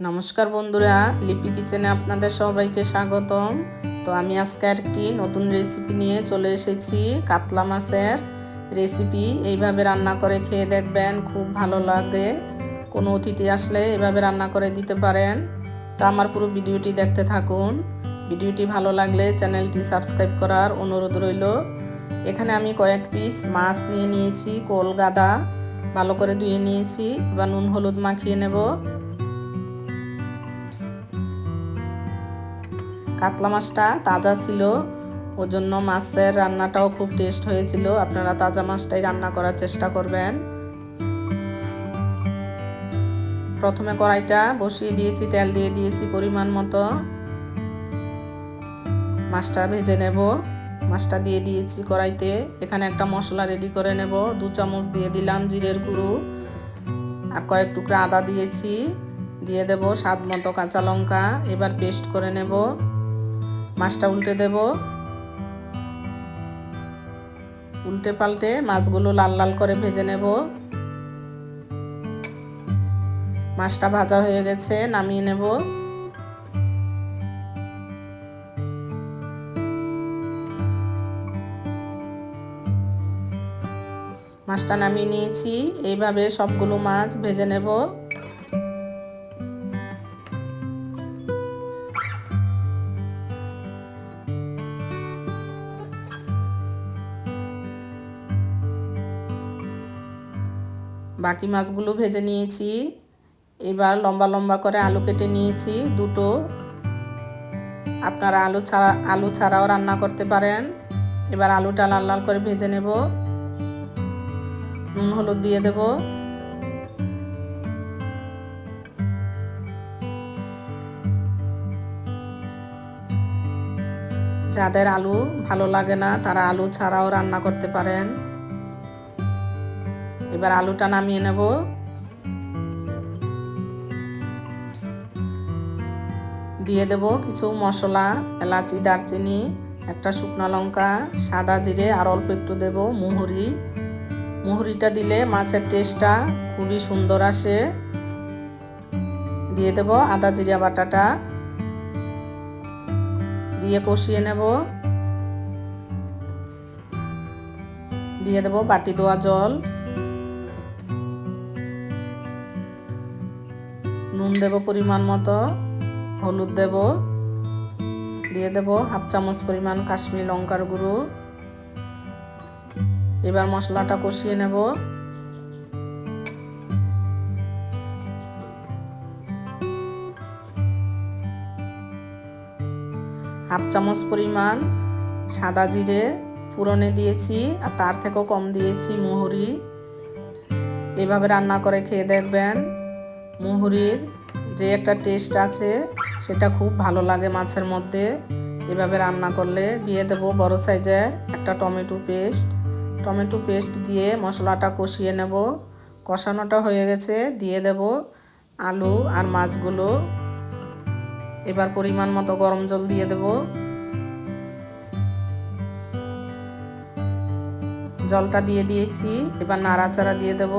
নমস্কার বন্ধুরা, লিপি কিচেনে আপনাদের সবাইকে স্বাগতম। তো আমি আজকে একটি নতুন রেসিপি নিয়ে চলে এসেছি, কাতলা মাছের রেসিপি এইভাবে রান্না করে খেয়ে দেখবেন খুব ভালো লাগে। কোনো অতিথি আসলে এভাবে রান্না করে দিতে পারেন। তো আমার পুরো ভিডিওটি দেখতে থাকুন। ভিডিওটি ভালো লাগলে চ্যানেলটি সাবস্ক্রাইব করার অনুরোধ রইল। এখানে আমি কয়েক পিস মাছ নিয়ে নিয়েছি, কোল গাদা ভালো করে ধুয়ে নিয়েছি। বা নুন, হলুদ মাখিয়ে নেব। কাতলা মাছটা তাজা ছিল। ওর জন্য মাছের রান্নাটাও খুব টেস্ট হয়েছিল। আপনারা তাজা মাছটাই রান্না করার চেষ্টা করবেন। প্রথমে কড়াইটা বসিয়ে দিয়েছি, তেল দিয়ে দিয়েছি পরিমাণ মতো। মাছটা ভেজে নেব। মাছটা দিয়ে দিয়েছি কড়াইতে। এখানে একটা মশলা রেডি করে নেব। দু চামচ দিয়ে দিলাম জিরের গুঁড়ো আর কয়েক টুকরা আদা দিয়েছি। দিয়ে দেব স্বাদ মতো কাঁচা লঙ্কা। এবার পেস্ট করে নেব। মাছটা উল্টে দেব। উল্টে পাল্টে মাছগুলো লাল লাল করে ভেজে নেব। মাছটা ভাজা হয়ে গেছে, নামিয়ে নেব। মাছটা নামিয়ে নিয়েছি, এইভাবে সবগুলো মাছ ভেজে নেব। বাকি মাছগুলো ভেজে নিয়েছি। এবার লম্বা লম্বা করে আলু কেটে নিয়েছি দুটো। আপনারা আলু ছাড়া, আলু ছাড়াও রান্না করতে পারেন। এবার আলুটা লাল লাল করে ভেজে নেব। নুন, হলুদ দিয়ে দেব। যাদের আলু ভালো লাগে না, তারা আলু ছাড়াও রান্না করতে পারেন। এবার আলুটা নামিয়ে নেব। দিয়ে দেব কিছু মশলা, এলাচি, দারচিনি, একটা শুকনো লঙ্কা, সাদা জিরে, আর অল্প একটু দেব মুহুরি। মুহুরিটা দিলে মাছের টেস্টটা খুবই সুন্দর আসে। দিয়ে দেব আদা, জিরা, বাটাটা। দিয়ে কষিয়ে নেব। দিয়ে দেব বাটি দোয়া জল। নুন দেব পরিমাণ মতো, হলুদ দেব, দিয়ে দেব হাফ চামচ পরিমাণ কাশ্মীর লঙ্কার গুঁড়ো। এবার মশলাটা কষিয়ে নেব। হাফ চামচ পরিমাণ সাদা জিরে পুরনে দিয়েছি আর তার থেকেও কম দিয়েছি মুহুরি। এভাবে রান্না করে খেয়ে দেখবেন। মুহুরির যে একটা টেস্ট আছে, সেটা খুব ভালো লাগে মাছের মধ্যে। এভাবে রান্না করলে দিয়ে দেব বড় সাইজের একটা টমেটো পেস্ট। টমেটো পেস্ট দিয়ে মশলাটা কষিয়ে নেব। কষানোটা হয়ে গেছে, দিয়ে দেব আলু আর মাছগুলো। এবার পরিমাণ মতো গরম জল দিয়ে দেব। জলটা দিয়ে দিয়েছি, এবার নাড়াচাড়া দিয়ে দেব।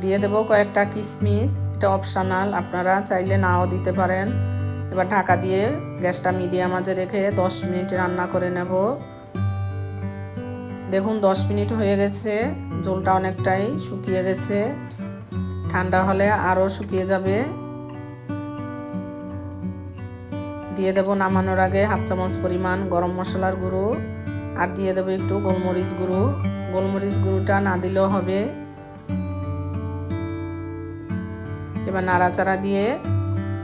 দিয়ে দেব কয়েকটা কিশমিশ এটা অপশনাল আপনারা চাইলে নাও দিতে পারেন। এবার ঢাকা দিয়ে গ্যাসটা মিডিয়াম আজে রেখে দশ মিনিট রান্না করে নেব। দেখুন, দশ মিনিট হয়ে গেছে, ঝোলটা অনেকটাই শুকিয়ে গেছে। ঠান্ডা হলে আরও শুকিয়ে যাবে। দিয়ে দেব নামানোর আগে হাফ চামচ পরিমাণ গরম মশলার গুঁড়ো। আর দিয়ে দেবো একটু গোলমরিচ গুঁড়ো। গোলমরিচ গুঁড়োটা না দিলেও হবে। এবার নাড়াচাড়া দিয়ে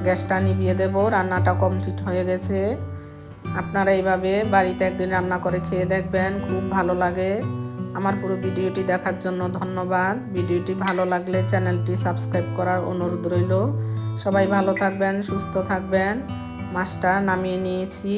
গ্যাসটা নিভিয়ে দেব, রান্নাটা কমপ্লিট হয়ে গেছে। আপনারা এইভাবে বাড়িতে একদিন রান্না করে খেয়ে দেখবেন, খুব ভালো লাগে। আমার পুরো ভিডিওটি দেখার জন্য ধন্যবাদ। ভিডিওটি ভালো লাগলে চ্যানেলটি সাবস্ক্রাইব করার অনুরোধ রইল। সবাই ভালো থাকবেন, সুস্থ থাকবেন। মাছটা নামিয়ে নিয়েছি।